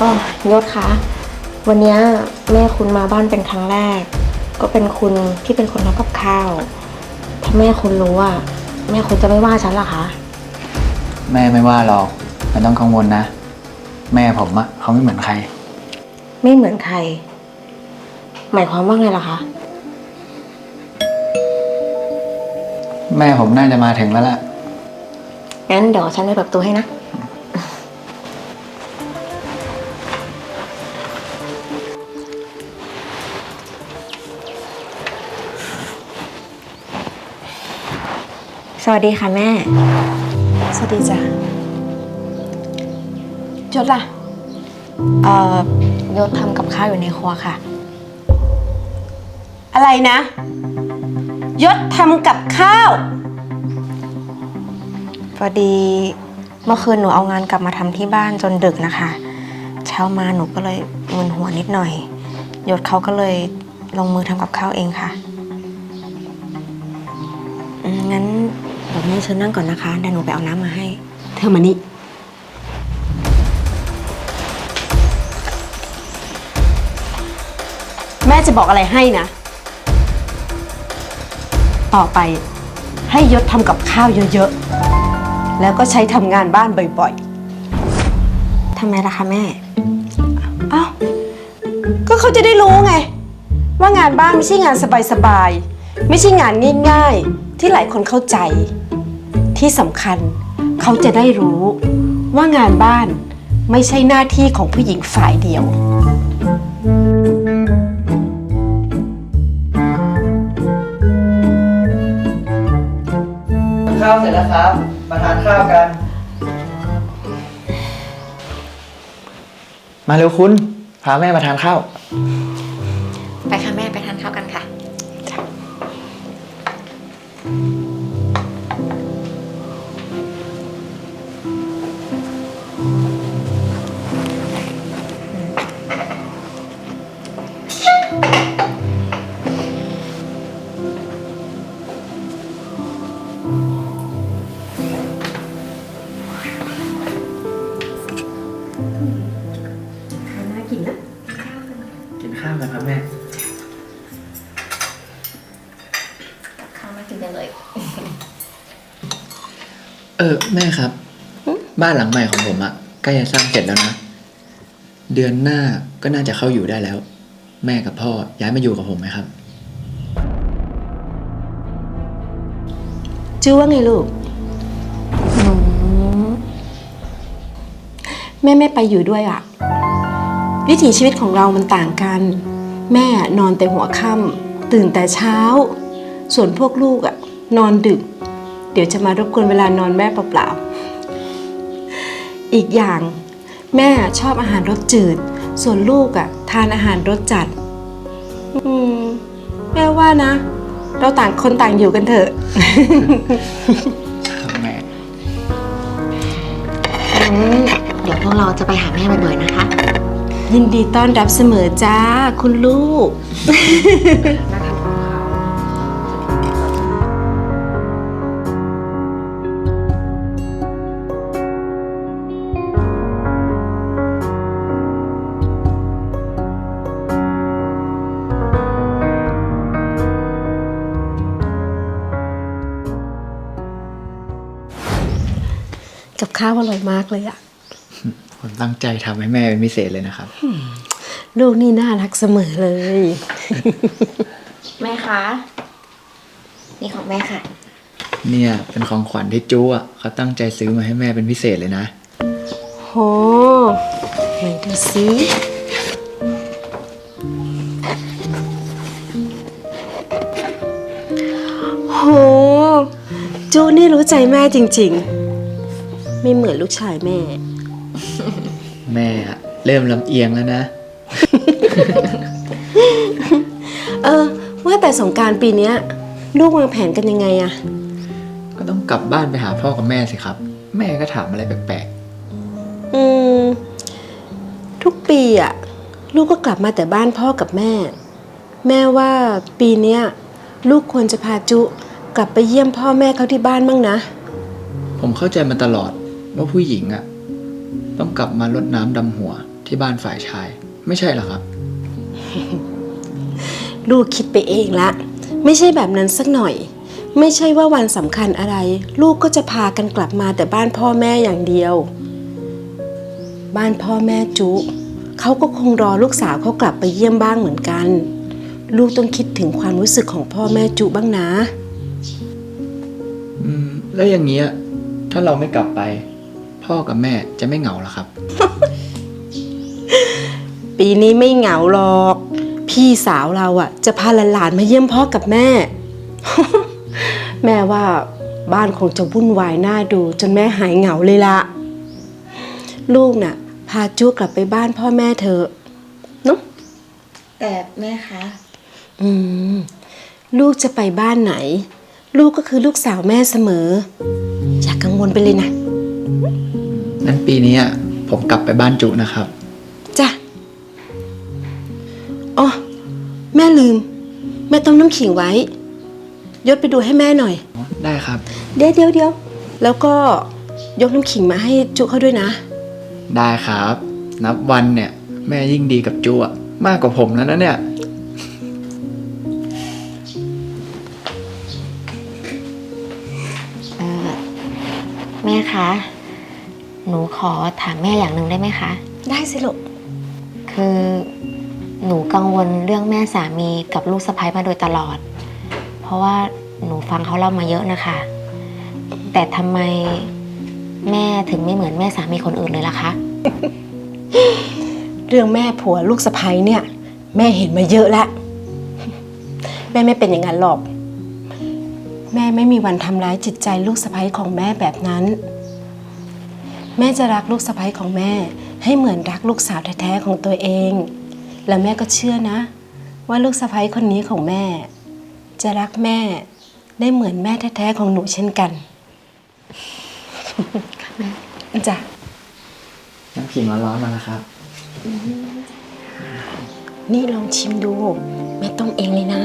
อ๋อยศคะ วันเนี้ยแม่คุณมาบ้านเป็นครั้งแรก ก็เป็นคุณที่เป็นคนทำกับข้าว ถ้าแม่คุณรู้อะ แม่คุณจะไม่ว่าฉันเหรอคะ แม่ไม่ว่าหรอกไม่ต้องกังวลนะ แม่ผมอะเขาไม่เหมือนใคร ไม่เหมือนใคร หมายความว่าไงล่ะคะ แม่ผมน่าจะมาถึงแล้วล่ะ งั้นเดี๋ยวฉันไปเปิดประตูให้นะ สวัสดีค่ะแม่ สวัสดีจ้ะยศล่ะ เอ่อยศทำกับข้าวอยู่ในครัวค่ะ อะไรนะ ยศทำกับข้าว พอดีเมื่อคืนหนูเอางานกลับมาทำที่บ้านจนดึกนะคะ เช้ามาหนูก็เลยมึนหัวนิดหน่อย ยศเขาก็เลยลงมือทำกับข้าวเองค่ะอืมงั้นเดี๋ยว แม่เชิญนั่งก่อนนะคะเดี๋ยวหนูไปเอาน้ำมาให้ เธอมานี่ แม่จะบอกอะไรให้นะ ต่อไปให้ยศทำกับข้าวเยอะๆ แล้วก็ใช้ทำงานบ้านบ่อยทำไมล่ะคะแม่ ๆ อ้าว ก็เขาจะได้รู้ไง ว่างานบ้านไม่ใช่งานสบายๆ ไม่ใช่งานง่ายๆ ที่หลายคนเข้าใจ ที่สำคัญ เขาจะได้รู้ว่างานบ้านไม่ใช่หน้าที่ของผู้หญิงฝ่ายเดียว ข้าวเสร็จแล้วครับ มาทานข้าวกัน มาเร็วคุณ พาแม่มาทานข้าว เออแม่ครับ บ้านหลังใหม่ของผมอะใกล้จะสร้างเสร็จแล้วนะ เดือนหน้าก็น่าจะเข้าอยู่ได้แล้ว แม่กับพ่อย้ายมาอยู่กับผมไหมครับชื่อว่าไงลูกแม่ไม่ไปอยู่ด้วยอะวิถีชีวิตของเรามันต่างกัน แม่นอนแต่หัวค่ำตื่นแต่เช้า ส่วนพวกลูกอะนอนดึก เดี๋ยวจะมารบกวนเวลานอนแม่เปล่าๆ อีกอย่างแม่ชอบอาหารรสจืด ส่วนลูกอะทานอาหารรสจัด อืม แม่ว่านะ เราต่างคนต่างอยู่กันเถอะ ครับแม่ งั้นเดี๋ยวพวกเราจะไปหาแม่บ่อยๆนะคะ ยินดีต้อนรับเสมอจ้า คุณลูก กับข้าวอร่อยมากเลยอะผมตั้งใจทำให้แม่เป็นพิเศษเลยนะครับ ลูกนี่น่ารักเสมอเลย แม่คะ นี่ของแม่ค่ะ เนี่ยเป็นของขวัญที่จู้อะเขาตั้งใจซื้อมาให้แม่เป็นพิเศษเลยนะ โหไหนดูสิโหจูนี่รู้ใจแม่จริง ๆ ไม่เหมือนลูกชายแม่ แม่อะเริ่มลำเอียงแล้วนะ เออ ว่าแต่สงกรารปีเนี้ย ลูกวางแผนกันยังไงอะก็ต้องกลับบ้านไปหาพ่อกับแม่สิครับ แม่ก็ถามอะไรแปลกอืม ทุกปีอะลูกก็กลับมาแต่บ้านพ่อกับแม่ แม่ว่าปีเนี้ย ลูกควรจะพาจุกลับไปเยี่ยมพ่อแม่เขาที่บ้านบ้างนะ ๆ ผมเข้าใจมาตลอด ว่าผู้หญิงอะต้องกลับมารดน้ำดำหัวที่บ้านฝ่ายชาย ไม่ใช่เหรอครับ ลูกคิดไปเองละ ไม่ใช่แบบนั้นสักหน่อย ไม่ใช่ว่าวันสำคัญอะไร ลูกก็จะพากันกลับมาแต่บ้านพ่อแม่อย่างเดียว บ้านพ่อแม่จุเขาก็คงรอลูกสาวเขากลับไปเยี่ยมบ้างเหมือนกัน ลูกต้องคิดถึงความรู้สึกของพ่อแม่จุบ้างนะ อืม แล้วอย่างเงี้ย ถ้าเราไม่กลับไป พ่อกับแม่จะไม่เหงาเหรอครับ ปีนี้ไม่เหงาหรอก พี่สาวเราอะ จะพาหลานๆมาเยี่ยมพ่อกับแม่ แม่ว่าบ้านคงจะวุ่นวายน่าดู จนแม่หายเหงาเลยละลูกน่ะ พาจู้กลับไปบ้านพ่อแม่เธอะเนาะแต่แม่คะ อืม ลูกจะไปบ้านไหน ลูกก็คือลูกสาวแม่เสมอ อย่ากกังวลไปเลยนะ นั้นปีนี้อะผมกลับไปบ้านจุนะครับ จ้ะอ๋อแม่ลืม แม่ต้มน้ำขิงไว้ ยศไปดูให้แม่หน่อย ได้ครับ เดี๋ยวเดี๋ยวเดี๋ยวแล้วก็ยกน้ำขิงมาให้จุเขาด้วยนะ ได้ครับ นับวันเนี่ย แม่ยิ่งดีกับจุอะมากกว่าผมแล้วนะเนี่ยเออแม่คะ หนูขอถามแม่อย่างหนึ่งได้ไหมคะ ได้สิลูก คือหนูกังวลเรื่องแม่สามีกับลูกสะใภ้มาโดยตลอด เพราะว่าหนูฟังเขาเล่ามาเยอะนะคะ แต่ทำไมแม่ถึงไม่เหมือนแม่สามีคนอื่นเลยล่ะคะ เรื่องแม่ผัวลูกสะใภ้เนี่ย แม่เห็นมาเยอะแล้ว แม่ไม่เป็นอย่างนั้นหรอก แม่ไม่มีวันทำร้ายจิตใจลูกสะใภ้ของแม่แบบนั้น แม่จะรักลูกสะใภ้ของแม่ ให้เหมือนรักลูกสาวแท้ๆของตัวเอง และแม่ก็เชื่อนะ ว่าลูกสะใภ้คนนี้ของแม่ จะรักแม่ได้เหมือนแม่แท้ๆของหนูเช่นกันจ้ะน้ำขิงร้อนๆมาแล้วครับ นี่ลองชิมดู แม่ต้มเองเลยนะ